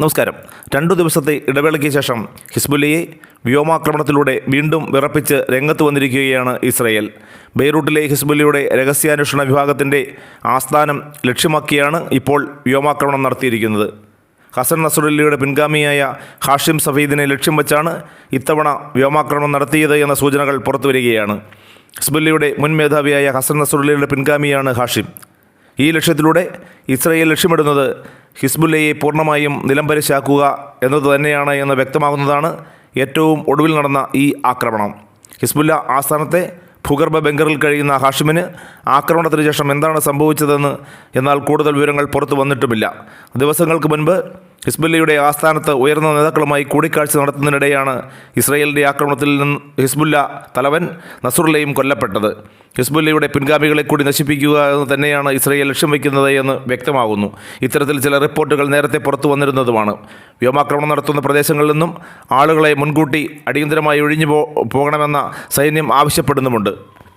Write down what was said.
നമസ്കാരം. രണ്ടു ദിവസത്തെ ഇടവേളയ്ക്ക് ശേഷം ഹിസ്ബുല്ലയെ വ്യോമാക്രമണത്തിലൂടെ വീണ്ടും വിറപ്പിച്ച് രംഗത്ത് വന്നിരിക്കുകയാണ് ഇസ്രയേൽ. ബെയ്റൂട്ടിലെ ഹിസ്ബുല്ലയുടെ രഹസ്യാന്വേഷണ വിഭാഗത്തിന്റെ ആസ്ഥാനം ലക്ഷ്യമാക്കിയാണ് ഇപ്പോൾ വ്യോമാക്രമണം നടത്തിയിരിക്കുന്നത്. ഹസൻ നസറുല്ലയുടെ പിൻഗാമിയായ ഹാഷിം സഫീദിനെ ലക്ഷ്യം വച്ചാണ് ഇത്തവണ വ്യോമാക്രമണം നടത്തിയത് എന്ന സൂചനകൾ പുറത്തുവരികയാണ്. ഹിസ്ബുല്ലയുടെ മുൻ മേധാവിയായ ഹസൻ നസറുല്ലയുടെ പിൻഗാമിയാണ് ഹാഷിം. ഈ ലക്ഷ്യത്തിലൂടെ ഇസ്രയേൽ ലക്ഷ്യമിടുന്നത് ഹിസ്ബുല്ലയെ പൂർണമായും നിലംപരിശാക്കുക എന്നത് തന്നെയാണ് എന്ന് വ്യക്തമാകുന്നതാണ് ഏറ്റവും ഒടുവിൽ നടന്ന ഈ ആക്രമണം. ഹിസ്ബുല്ല ആസ്ഥാനത്തെ ഭൂഗർഭ ബങ്കറിൽ കഴിയുന്ന ഹാഷിമിന് ആക്രമണത്തിന് ശേഷം എന്താണ് സംഭവിച്ചതെന്ന് എന്നാൽ കൂടുതൽ വിവരങ്ങൾ പുറത്തു വന്നിട്ടുമില്ല. ദിവസങ്ങൾക്ക് മുൻപ് ഹിസ്ബുല്ലയുടെ ആസ്ഥാനത്ത് ഉയർന്ന നേതാക്കളുമായി കൂടിക്കാഴ്ച നടത്തുന്നതിനിടെയാണ് ഇസ്രയേലിന്റെ ആക്രമണത്തിൽ നിന്ന് ഹിസ്ബുല്ല തലവൻ നസുറുല്ലയും കൊല്ലപ്പെട്ടത്. ഹിസ്ബുല്ലയുടെ പിൻഗാമികളെ കൂടി നശിപ്പിക്കുക എന്ന് തന്നെയാണ് ഇസ്രയേൽ ലക്ഷ്യം വയ്ക്കുന്നത് എന്ന് വ്യക്തമാകുന്നു. ഇത്തരത്തിൽ ചില റിപ്പോർട്ടുകൾ നേരത്തെ പുറത്തു വന്നിരുന്നതുമാണ്. വ്യോമാക്രമണം നടത്തുന്ന പ്രദേശങ്ങളിൽ നിന്നും ആളുകളെ മുൻകൂട്ടി അടിയന്തരമായി ഒഴിഞ്ഞു പോകണമെന്ന സൈന്യം ആവശ്യപ്പെടുന്നുമുണ്ട്.